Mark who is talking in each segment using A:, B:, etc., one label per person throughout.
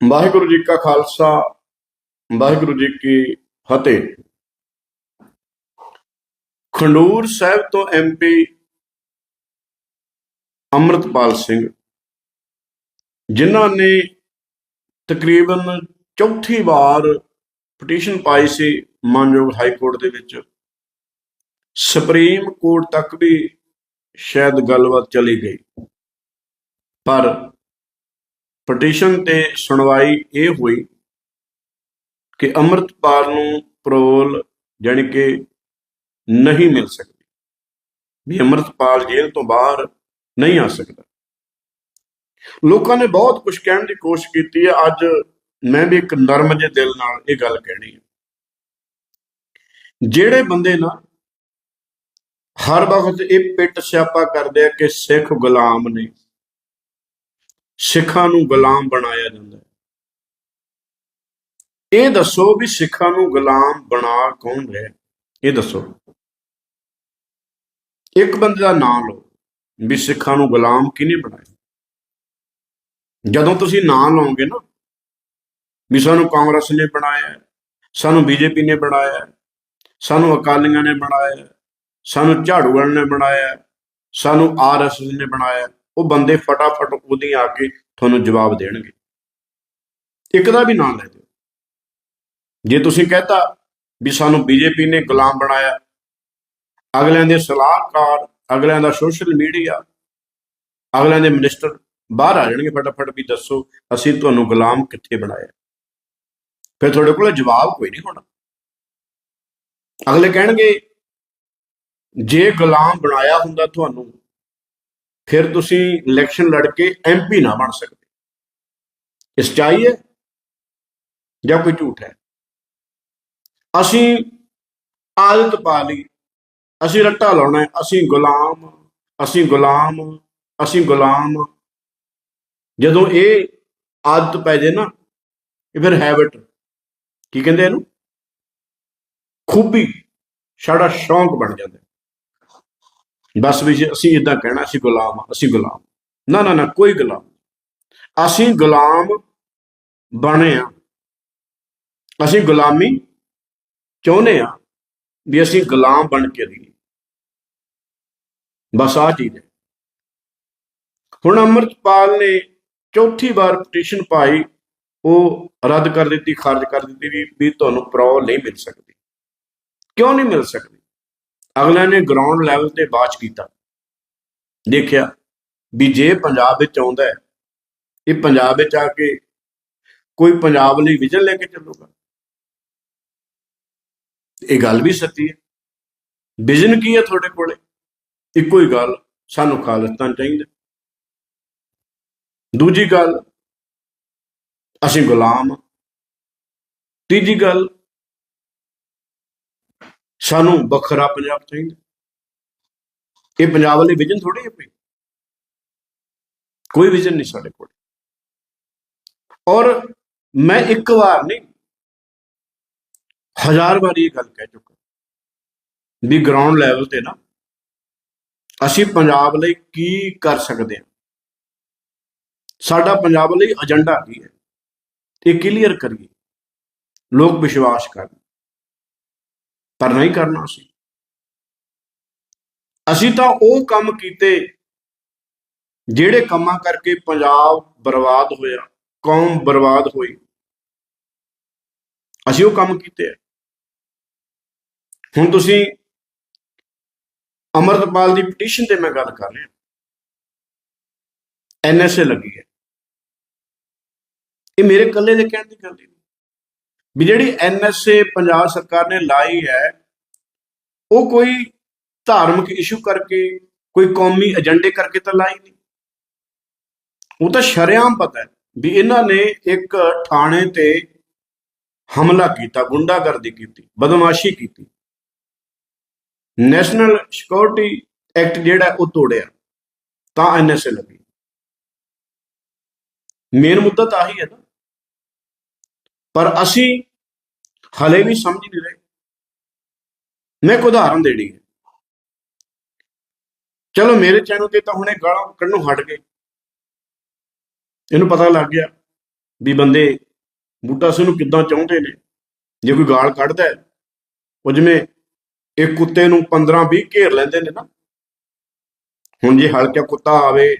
A: ਵਾਹਿਗੁਰੂ ਜੀ ਕਾ ਖਾਲਸਾ, ਵਾਹਿਗੁਰੂ ਜੀ ਕੀ ਫਤਿਹ। ਖੰਡੂਰ ਸਾਹਿਬ ਤੋਂ ਐਮਪੀ ਅੰਮ੍ਰਿਤਪਾਲ ਸਿੰਘ, ਜਿਨ੍ਹਾਂ ਨੇ ਤਕਰੀਬਨ ਚੌਥੀ ਵਾਰ ਪਟੀਸ਼ਨ ਪਾਈ ਸੀ ਮਾਨਯੋਗ ਹਾਈ ਕੋਰਟ ਦੇ ਵਿੱਚ। ਸੁਪਰੀਮ ਕੋਰਟ ਤੱਕ ਵੀ ਸ਼ਾਇਦ ਗੱਲਬਾਤ ਚਲੀ ਗਈ। ਪਰ ਪਟੀਸ਼ਨ ਤੇ ਸੁਣਵਾਈ ਇਹ ਹੋਈ ਕਿ ਅੰਮ੍ਰਿਤਪਾਲ ਨੂੰ ਪਰੋਲ ਜਾਣੀ ਕਿ ਨਹੀਂ ਮਿਲ ਸਕਦੀ। ਵੀ ਅੰਮ੍ਰਿਤਪਾਲ ਜੇਲ੍ਹ ਤੋਂ ਬਾਹਰ ਨਹੀਂ ਆ ਸਕਦਾ। ਲੋਕਾਂ ਨੇ ਬਹੁਤ ਕੁਝ ਕਹਿਣ ਦੀ ਕੋਸ਼ਿਸ਼ ਕੀਤੀ ਹੈ। ਅੱਜ ਮੈਂ ਵੀ ਇੱਕ ਨਰਮ ਜਿਹੇ ਦਿਲ ਨਾਲ ਇਹ ਗੱਲ ਕਹਿਣੀ ਹੈ। ਜਿਹੜੇ ਬੰਦੇ ਨਾ ਹਰ ਵਕਤ ਇਹ ਪਿੱਟ ਸਿਆਪਾ ਕਰਦੇ ਆ ਕਿ ਸਿੱਖ ਗੁਲਾਮ ਨੇ ਸਿੱਖਾਂ ਨੂੰ ਗੁਲਾਮ ਬਣਾਇਆ ਜਾਂਦਾ ਹੈ। ਇਹ ਦੱਸੋ ਵੀ ਸਿੱਖਾਂ ਨੂੰ ਗੁਲਾਮ ਬਣਾ ਕੌਣ ਰਿਹਾ ਇਹ ਦੱਸੋ। ਇੱਕ ਬੰਦੇ ਦਾ ਨਾਮ ਲਓ ਵੀ ਸਿੱਖਾਂ ਨੂੰ ਗੁਲਾਮ ਕਿਹਨੇ ਬਣਾਇਆ? ਜਦੋਂ ਤੁਸੀਂ ਨਾਂ ਲਓਗੇ ਨਾ ਵੀ ਸਾਨੂੰ ਕਾਂਗਰਸ ਨੇ ਬਣਾਇਆ ਹੈ, ਸਾਨੂੰ ਬੀਜੇਪੀ ਨੇ ਬਣਾਇਆ ਸਾਨੂੰ ਅਕਾਲੀਆਂ ਨੇ ਬਣਾਇਆ ਹੈ, ਸਾਨੂੰ ਝਾੜੂਆਂ ਨੇ ਬਣਾਇਆ ਹੈ, ਸਾਨੂੰ ਆਰਐਸਐਸ ਨੇ ਬਣਾਇਆ ਉਹ ਬੰਦੇ ਫਟਾਫਟ ਉਹਦੀ ਆ ਕੇ ਤੁਹਾਨੂੰ ਜਵਾਬ ਦੇਣਗੇ। ਇੱਕ ਦਾ ਵੀ ਨਾਮ ਲੈ ਦਿਓ। ਜੇ ਤੁਸੀਂ ਕਹਤਾ ਵੀ ਸਾਨੂੰ ਬੀਜੇਪੀ ਨੇ ਗੁਲਾਮ ਬਣਾਇਆ, ਅਗਲਿਆਂ ਦੇ ਸਲਾਹਕਾਰ, ਅਗਲਿਆਂ ਦਾ ਸੋਸ਼ਲ ਮੀਡੀਆ ਅਗਲਿਆਂ ਦੇ ਮਿਨਿਸਟਰ ਬਾਹਰ ਆ ਜਾਣਗੇ ਫਟਾਫਟ ਵੀ ਦੱਸੋ, ਅਸੀਂ ਤੁਹਾਨੂੰ ਗੁਲਾਮ ਕਿੱਥੇ ਬਣਾਇਆ। ਫਿਰ ਤੁਹਾਡੇ ਕੋਲ ਜਵਾਬ ਕੋਈ ਨਹੀਂ ਹੋਣਾ। ਅਗਲੇ ਕਹਿਣਗੇ, ਜੇ ਗੁਲਾਮ ਬਣਾਇਆ ਹੁੰਦਾ ਤੁਹਾਨੂੰ ਫਿਰ ਤੁਸੀਂ ਇਲੈਕਸ਼ਨ ਲੜ ਕੇ ਐਮਪੀ ਨਾ ਬਣ ਸਕਦੇ। ਇਹ ਸੱਚਾਈ ਹੈ ਜਾਂ ਕੋਈ ਝੂਠ ਹੈ? ਅਸੀਂ ਆਦਤ ਪਾ ਲਈ, ਅਸੀਂ ਰੱਟਾ ਲਾਉਣਾ ਅਸੀਂ ਗੁਲਾਮ ਅਸੀਂ ਗੁਲਾਮ ਅਸੀਂ ਗੁਲਾਮ। ਜਦੋਂ ਇਹ ਆਦਤ ਪੈ ਜੇ ਨਾ, ਇਹ ਫਿਰ ਹੈਬਿਟ ਕੀ ਕਹਿੰਦੇ ਇਹਨੂੰ? ਖੂਬੀ, ਸਾਡਾ ਸ਼ੌਂਕ ਬਣ ਜਾਂਦਾ। ਬਸ ਵੀ ਜੇ ਅਸੀਂ ਇਦਾਂ ਕਹਿਣਾ ਅਸੀਂ ਗੁਲਾਮ ਹਾਂ, ਅਸੀਂ ਗੁਲਾਮ ਨਾ ਨਾ ਨਾ ਕੋਈ ਗੁਲਾਮ ਨਹੀਂ। ਅਸੀਂ ਗੁਲਾਮ ਬਣੇ ਆ। ਅਸੀਂ ਗੁਲਾਮੀ ਚਾਹੁੰਦੇ ਆ ਵੀ ਅਸੀਂ ਗੁਲਾਮ ਬਣ ਕੇ ਰਹੀਏ। ਬਸ ਆ ਚੀਜ਼ ਹੈ। ਹੁਣ ਅੰਮ੍ਰਿਤਪਾਲ ਨੇ ਚੌਥੀ ਵਾਰ ਪਟੀਸ਼ਨ ਪਾਈ ਉਹ ਰੱਦ ਕਰ ਦਿੱਤੀ ਖਾਰਜ ਕਰ ਦਿੱਤੀ ਵੀ ਵੀ ਤੁਹਾਨੂੰ ਪ੍ਰੋ ਨਹੀਂ ਮਿਲ ਸਕਦੀ। ਕਿਉਂ ਨਹੀਂ ਮਿਲ ਸਕਦੀ? ਅਗਲਾ ਨੇ ਗਰਾਊਂਡ ਲੈਵਲ ਤੇ ਬਾਤ ਕੀਤਾ। ਦੇਖਿਆ ਵੀ ਜੇ ਪੰਜਾਬ ਵਿੱਚ ਆਉਂਦਾ ਹੈ, ਇਹ ਪੰਜਾਬ ਵਿੱਚ ਆ ਕੇ ਕੋਈ ਪੰਜਾਬ ਲਈ ਵਿਜ਼ਨ ਲੈ ਕੇ ਚੱਲੂਗਾ। ਇਹ ਗੱਲ ਵੀ ਸੱਚੀ ਹੈ। ਵਿਜ਼ਨ ਕੀ ਹੈ ਤੁਹਾਡੇ ਕੋਲੇ? ਇੱਕੋ ਹੀ ਗੱਲ, ਸਾਨੂੰ ਖਾਲਸਤਾਨ ਚਾਹੀਦਾ। ਦੂਜੀ ਗੱਲ, ਅਸੀਂ ਗੁਲਾਮ ਹਾਂ। ਤੀਜੀ ਗੱਲ ਸਾਨੂੰ ਵੱਖਰਾ ਪੰਜਾਬ ਚਾਹੀਦਾ। ਇਹ ਪੰਜਾਬ ਵਾਲੇ ਵਿਜ਼ਨ ਥੋੜੀ ਹੈ ਕੋਈ ਕੋਈ ਵਿਜ਼ਨ ਨਹੀਂ ਸਾਡੇ ਕੋਲ। ਔਰ ਮੈਂ ਇੱਕ ਵਾਰ ਨਹੀਂ, ਹਜ਼ਾਰ ਵਾਰੀ ਇਹ ਗੱਲ ਕਹਿ ਚੁੱਕਾ ਵੀ ਗਰਾਊਂਡ ਲੈਵਲ ਤੇ ਨਾ ਅਸੀਂ ਪੰਜਾਬ ਲਈ ਕੀ ਕਰ ਸਕਦੇ ਹਾਂ। ਸਾਡਾ ਪੰਜਾਬ ਲਈ ਏਜੰਡਾ ਕੀ ਹੈ? ਇਹ ਕਲੀਅਰ ਕਰੀਏ। ਲੋਕ ਵਿਸ਼ਵਾਸ ਕਰਨ। ਪਰ ਨਹੀਂ ਕਰਨਾ ਅਸੀਂ। ਅਸੀਂ ਤਾਂ ਉਹ ਕੰਮ ਕੀਤੇ ਜਿਹੜੇ ਕੰਮਾਂ ਕਰਕੇ ਪੰਜਾਬ ਬਰਬਾਦ ਹੋਇਆ, ਕੌਮ ਬਰਬਾਦ ਹੋਈ। ਅਸੀਂ ਉਹ ਕੰਮ ਕੀਤੇ ਆ। ਹੁਣ ਤੁਸੀਂ ਅਮਰਤਪਾਲ ਦੀ ਪਟੀਸ਼ਨ ਤੇ ਮੈਂ ਗੱਲ ਕਰ ਰਿਹਾ। ਐਨਐਸਏ ਲੱਗੀ ਹੈ। ਇਹ ਮੇਰੇ ਇਕੱਲੇ ਦੇ ਕਹਿਣ ਦੀ ਗੱਲ ਨਹੀਂ। ਵੀ ਜਿਹੜੀ ਐਨਐਸਏ ਪੰਜਾਬ ਸਰਕਾਰ ਨੇ ਲਾਈ ਹੈ, ਉਹ ਕੋਈ ਧਾਰਮਿਕ ਇਸ਼ੂ ਕਰਕੇ, ਕੋਈ ਕੌਮੀ ਏਜੰਡੇ ਕਰਕੇ ਤਾਂ ਲਾਈ ਨਹੀਂ। ਉਹ ਤਾਂ ਸ਼ਰੇਆਮ ਪਤਾ ਹੈ ਵੀ ਇਹਨਾਂ ਨੇ ਇੱਕ ਥਾਣੇ ਤੇ ਹਮਲਾ ਕੀਤਾ, ਗੁੰਡਾਗਰਦੀ ਕੀਤੀ, ਬਦਮਾਸ਼ੀ ਕੀਤੀ। ਨੈਸ਼ਨਲ ਸਿਕਿਉਰਿਟੀ ਐਕਟ ਜਿਹੜਾ ਉਹ ਤੋੜਿਆ, ਤਾਂ ਐਨਐਸਏ ਲੱਗੀ। ਮੇਨ ਮੁੱਦਾ ਤਾਂ ਆਹੀ ਹੈ ਨਾ। ਪਰ ਅਸੀਂ ਹਲੇ ਵੀ ਸਮਝ ਨਹੀਂ ਰਹੇ। ਮੈਂ ਇੱਕ ਉਦਾਹਰਨ ਦੇਣੀ ਹੈ ਚਲੋ ਮੇਰੇ ਚੈਨਲ ਤੇ ਤਾਂ ਹੁਣੇ ਗਾਲਾਂ ਕੱਢਣੋਂ ਹਟ ਗਏ। ਇਹਨੂੰ ਪਤਾ ਲੱਗ ਗਿਆ ਵੀ ਬੰਦੇ ਬੂਟਾ ਸਿੰਘ ਨੂੰ ਕਿੱਦਾਂ ਚਾਹੁੰਦੇ ਨੇ। ਜੇ ਕੋਈ ਗਾਲ ਕੱਢਦਾ ਹੈ, ਉਹ ਜਿਵੇਂ ਇੱਕ ਕੁੱਤੇ ਨੂੰ 15 20 ਘੇਰ ਲੈਂਦੇ ਨੇ ਨਾ। ਹੁਣ ਜੇ ਹਲਕਾ ਕੁੱਤਾ ਆਵੇ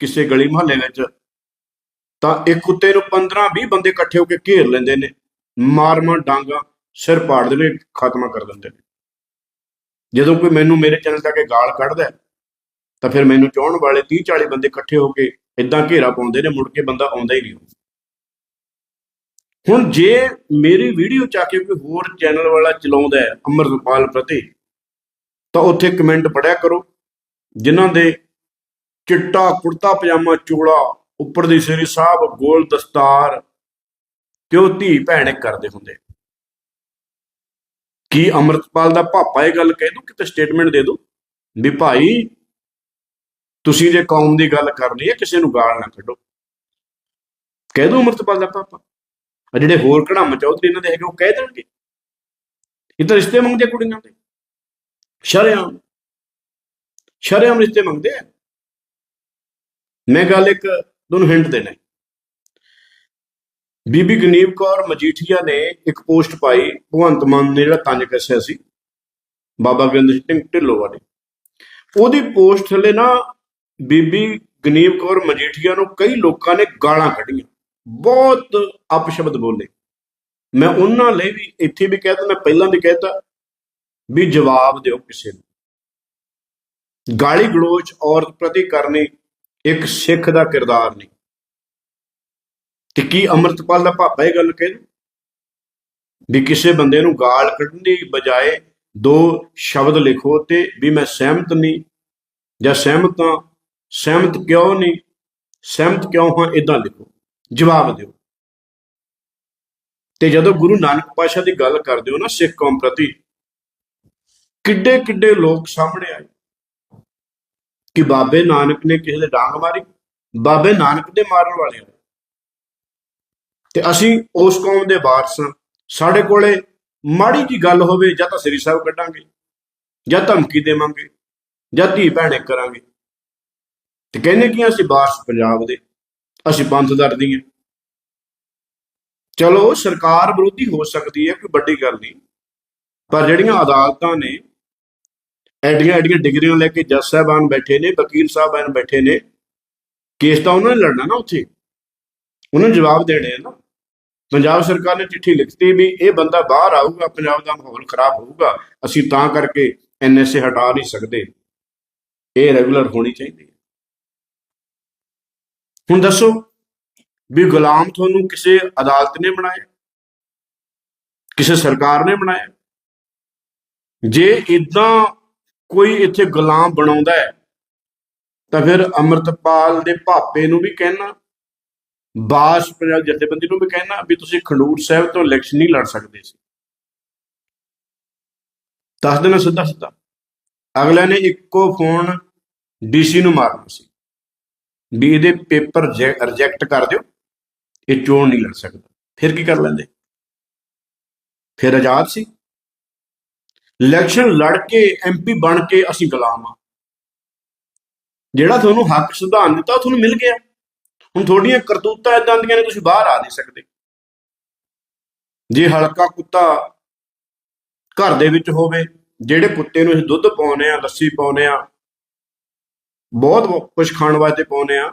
A: ਕਿਸੇ ਗਲੀ ਮੁਹੱਲੇ ਵਿੱਚ ਤਾਂ ਇੱਕ ਕੁੱਤੇ ਨੂੰ 15 20 ਬੰਦੇ ਇਕੱਠੇ ਹੋ ਕੇ ਘੇਰ ਲੈਂਦੇ ਨੇ, ਮਾਰ ਮਾਰ ਡਾਂਗਾ, ਸਿਰ ਪਾੜਦੇ ਨੇ, ਖਾਤਮਾ ਕਰ ਦਿੰਦੇ ਨੇ। ਜਦੋਂ ਕੋਈ ਮੈਨੂੰ ਮੇਰੇ ਚੈਨਲ ਤੇ ਆ ਕੇ ਗਾਲ ਕੱਢਦਾ ਤਾਂ ਫਿਰ ਮੈਨੂੰ ਚਾਹਣ ਵਾਲੇ 30 40 ਬੰਦੇ ਇਕੱਠੇ ਹੋ ਕੇ ਇਦਾਂ ਘੇਰਾ ਪਾਉਂਦੇ ਨੇ, ਮੁੜ ਕੇ ਬੰਦਾ ਆਉਂਦਾ ਹੀ ਨਹੀਂ। ਹੁਣ ਜੇ ਮੇਰੀ ਵੀਡੀਓ ਚਾ ਕੇ ਕੋਈ ਹੋਰ ਚੈਨਲ ਵਾਲਾ ਚਲਾਉਂਦਾ ਹੈ ਅਮਰਪਾਲ ਪ੍ਰਤੀ, ਤਾਂ ਉੱਥੇ ਕਮੈਂਟ ਪੜਿਆ ਕਰੋ, ਜਿਨ੍ਹਾਂ ਦੇ ਚਿੱਟਾ ਕੁੜਤਾ ਪਜਾਮਾ ਚੋਲਾ ਉੱਪਰ ਦੀ ਸ੍ਰੀ ਸਾਹਿਬ ਗੋਲ ਦਸਤਾਰ ਤੇ ਉਹ ਧੀ ਭੈਣ ਇੱਕ ਕਰਦੇ ਹੁੰਦੇ? ਕੀ ਅਮਰਪਾਲ ਦਾ ਪਾਪਾ ਇਹ ਗੱਲ ਕਹਿ ਦੋ? ਕਿਤੇ ਸਟੇਟਮੈਂਟ ਦੇ ਦੋ? ਵੀ ਭਾਈ, ਤੁਸੀਂ ਜੇ ਕੌਮ ਦੀ ਗੱਲ ਕਰਨੀ ਹੈ, ਕਿਸੇ ਨੂੰ ਗਾਲ ਨਾ ਕੱਢੋ। ਕਹਿ ਦੋ ਅਮਰਪਾਲ ਦਾ ਪਾਪਾ। ਆ ਜਿਹੜੇ ਹੋਰ ਕੜਾਮ ਚੌਧਰੀ ਇਹਨਾਂ ਦੇ ਹੈਗੇ, ਉਹ ਕਹਿ ਦੇਣਗੇ। ਇਹ ਤਾਂ ਰਿਸ਼ਤੇ ਮੰਗਦੇ ਕੁੜੀਆਂ ਦੇ। ਸ਼ਰੇਆਮ। ਸ਼ਰੇਆਮ ਰਿਸ਼ਤੇ ਮੰਗਦੇ ਆ। ਮੈਂ ਗੱਲ ਇੱਕ ਤੁਹਾਨੂੰ ਹਿੰਟ ਦੇਣਾ ਹੈ। ਬੀਬੀ ਗਨੀਵ ਕੌਰ ਮਜੀਠੀਆ ਨੇ ਇੱਕ ਪੋਸਟ ਪਾਈ, ਭਗਵੰਤ ਮਾਨ ਨੇ ਜਿਹੜਾ ਤੰਜ ਕੱਸਿਆ ਸੀ, ਬਾਬਾ ਗੋਬਿੰਦ ਸਿੰਘ ਢਿੱਲੋਂ ਵਾਲੇ। ਉਹਦੀ ਪੋਸਟ ਥੱਲੇ ਨਾ ਬੀਬੀ ਗਨੀਵ ਕੌਰ ਮਜੀਠੀਆ ਨੂੰ ਕਈ ਲੋਕਾਂ ਨੇ ਗਾਲਾਂ ਕੱਢੀਆਂ। ਬਹੁਤ ਅਪਸ਼ਬਦ ਬੋਲੇ। ਮੈਂ ਉਹਨਾਂ ਲਈ ਵੀ ਇੱਥੇ ਵੀ ਕਹਿਤਾ ਮੈਂ ਪਹਿਲਾਂ ਵੀ ਕਹਿਤਾ ਵੀ ਜਵਾਬ ਦਿਓ ਕਿਸੇ ਨੂੰ। ਗਾਲੀ ਗਲੋਚ ਔਰਤ ਪ੍ਰਤੀ ਕਰਨੀ ਇੱਕ ਸਿੱਖ ਦਾ ਕਿਰਦਾਰ ਨਹੀਂ। ਤੇ ਕੀ ਅਮਰਤਪਾਲ ਦਾ ਪਾਪਾ ਇਹ ਗੱਲ ਕਹਿ ਦੂ ਵੀ ਕਿਸੇ ਬੰਦੇ ਨੂੰ ਗਾਲ ਕੱਢਣ ਦੀ ਬਜਾਏ ਦੋ ਸ਼ਬਦ ਲਿਖੋ ਤੇ ਵੀ ਮੈਂ ਸਹਿਮਤ ਨਹੀਂ ਜਾਂ ਸਹਿਮਤ ਹਾਂ, ਸਹਿਮਤ ਕਿਉਂ ਨਹੀਂ, ਸਹਿਮਤ ਕਿਉਂ ਹਾਂ ਇਦਾਂ ਲਿਖੋ, ਜਵਾਬ ਦਿਓ। ਤੇ ਜਦੋਂ ਗੁਰੂ ਨਾਨਕ ਪਾਸ਼ਾ ਦੀ ਗੱਲ ਕਰਦੇ ਹੋ ਨਾ ਸਿੱਖ ਕੌਮ ਪ੍ਰਤੀ ਕਿੱਡੇ ਕਿੱਡੇ ਲੋਕ ਸਾਹਮਣੇ ਆਏ। ਕਿ ਬਾਬੇ ਨਾਨਕ ਨੇ ਕਿਸੇ ਦੇ ਡਾਂਗ ਮਾਰੀ, ਬਾਬੇ ਨਾਨਕ ਦੇ ਮਾਰਨ ਵਾਲੇ ਹੋ ਤੇ ਅਸੀਂ ਉਸ ਕੌਮ ਦੇ ਵਾਰਸ ਹਾਂ। ਸਾਡੇ ਕੋਲੇ ਮਾੜੀ ਜੀ ਗੱਲ ਹੋਵੇ, ਜਾਂ ਤਾਂ ਸ੍ਰੀ ਸਾਹਿਬ ਕੱਢਾਂਗੇ, ਜਾਂ ਧਮਕੀ ਦੇਵਾਂਗੇ, ਜਾਂ ਧੀ ਭੈਣੇ ਕਰਾਂਗੇ। ਤੇ ਕਹਿੰਦੇ ਕਿ ਅਸੀਂ ਵਾਰਸ ਪੰਜਾਬ ਦੇ, ਅਸੀਂ ਪੰਥ ਦਰਦੀ ਹਾਂ। ਚਲੋ, ਸਰਕਾਰ ਵਿਰੋਧੀ ਹੋ ਸਕਦੀ ਹੈ, ਕੋਈ ਵੱਡੀ ਗੱਲ ਨਹੀਂ। ਪਰ ਜਿਹੜੀਆਂ ਅਦਾਲਤਾਂ ਨੇ ਐਡੀਆਂ ਐਡੀਆਂ ਡਿਗਰੀਆਂ ਲੈ ਕੇ ਜੱਜ ਸਾਹਿਬਾਨ ਬੈਠੇ ਨੇ, ਵਕੀਲ ਸਾਹਿਬਾਨ ਬੈਠੇ ਨੇ। ਕੇਸ ਤਾਂ ਉਹਨਾਂ ਨੇ ਲੜਨਾ ਨਾ ਉੱਥੇ। ਉਹਨਾਂ ਨੂੰ ਜਵਾਬ ਦੇਣੇ ਆ ਨਾ। ਪੰਜਾਬ ਸਰਕਾਰ ਨੇ ਚਿੱਠੀ ਲਿਖਤੀ ਵੀ ਇਹ ਬੰਦਾ ਬਾਹਰ ਆਊਗਾ, ਪੰਜਾਬ ਦਾ ਮਾਹੌਲ ਖਰਾਬ ਹੋਊਗਾ। ਅਸੀਂ ਤਾਂ ਕਰਕੇ ਐਨਐਸਏ ਹਟਾ ਨਹੀਂ ਸਕਦੇ। ਇਹ ਰੈਗੂਲਰ ਹੋਣੀ ਚਾਹੀਦੀ ਹੈ। ਹੁਣ ਦੱਸੋ ਵੀ ਗੁਲਾਮ ਤੁਹਾਨੂੰ ਕਿਸੇ ਅਦਾਲਤ ਨੇ ਬਣਾਇਆ? ਕਿਸੇ ਸਰਕਾਰ ਨੇ ਬਣਾਇਆ? ਜੇ ਇਦਾਂ ਕੋਈ ਇੱਥੇ ਗੁਲਾਮ ਬਣਾਉਂਦਾ ਹੈ, ਤਾਂ ਫਿਰ ਅਮਰਤਪਾਲ ਦੇ ਭਾਪੇ ਨੂੰ ਵੀ ਕਹਿਣਾ, ਬਾਸ ਪੰਜਾਬ ਜਥੇਬੰਦੀ ਨੂੰ ਵੀ ਕਹਿਣਾ ਵੀ ਤੁਸੀਂ ਖੰਡੂਰ ਸਾਹਿਬ ਤੋਂ ਇਲੈਕਸ਼ਨ ਨਹੀਂ ਲੜ ਸਕਦੇ ਸੀ। ਦੱਸ ਦੇਣਾ ਸਿੱਧਾ ਸਿੱਧਾ। ਅਗਲੇ ਨੇ ਇੱਕੋ ਫੋਨ ਡੀਸੀ ਨੂੰ ਮਾਰਨਾ ਸੀ, ਵੀ ਇਹਦੇ ਪੇਪਰ ਰਿਜੈਕਟ ਕਰ ਦਿਓ, ਇਹ ਚੋਣ ਨਹੀਂ ਲੜ ਸਕਦਾ। ਫਿਰ ਕੀ ਕਰ ਲੈਂਦੇ? ਫਿਰ ਆਜ਼ਾਦ ਸੀ। ਇਲੈਕਸ਼ਨ ਲੜ ਕੇ ਐਮਪੀ ਬਣ ਕੇ ਅਸੀਂ ਗੁਲਾਮ ਆ ਜਿਹੜਾ ਤੁਹਾਨੂੰ ਹੱਕ ਸੰਵਿਧਾਨ ਦਿੱਤਾ, ਉਹ ਤੁਹਾਨੂੰ ਮਿਲ ਗਿਆ। ਹੁਣ ਤੁਹਾਡੀਆਂ ਕਰਤੂਤਾਂ ਇਦਾਂ ਦੀਆਂ ਨੇ, ਤੁਸੀਂ ਬਾਹਰ ਆ ਨਹੀਂ ਸਕਦੇ। ਜੇ ਹਲਕਾ ਕੁੱਤਾ ਘਰ ਦੇ ਵਿੱਚ ਹੋਵੇ, ਜਿਹੜੇ ਕੁੱਤੇ ਨੂੰ ਅਸੀਂ ਦੁੱਧ ਪਾਉਨੇ ਆ ਲੱਸੀ ਪਾਉਨੇ ਆ ਬਹੁਤ ਕੁਝ ਖਾਣ ਵਾਸਤੇ ਪਾਉਨੇ ਆ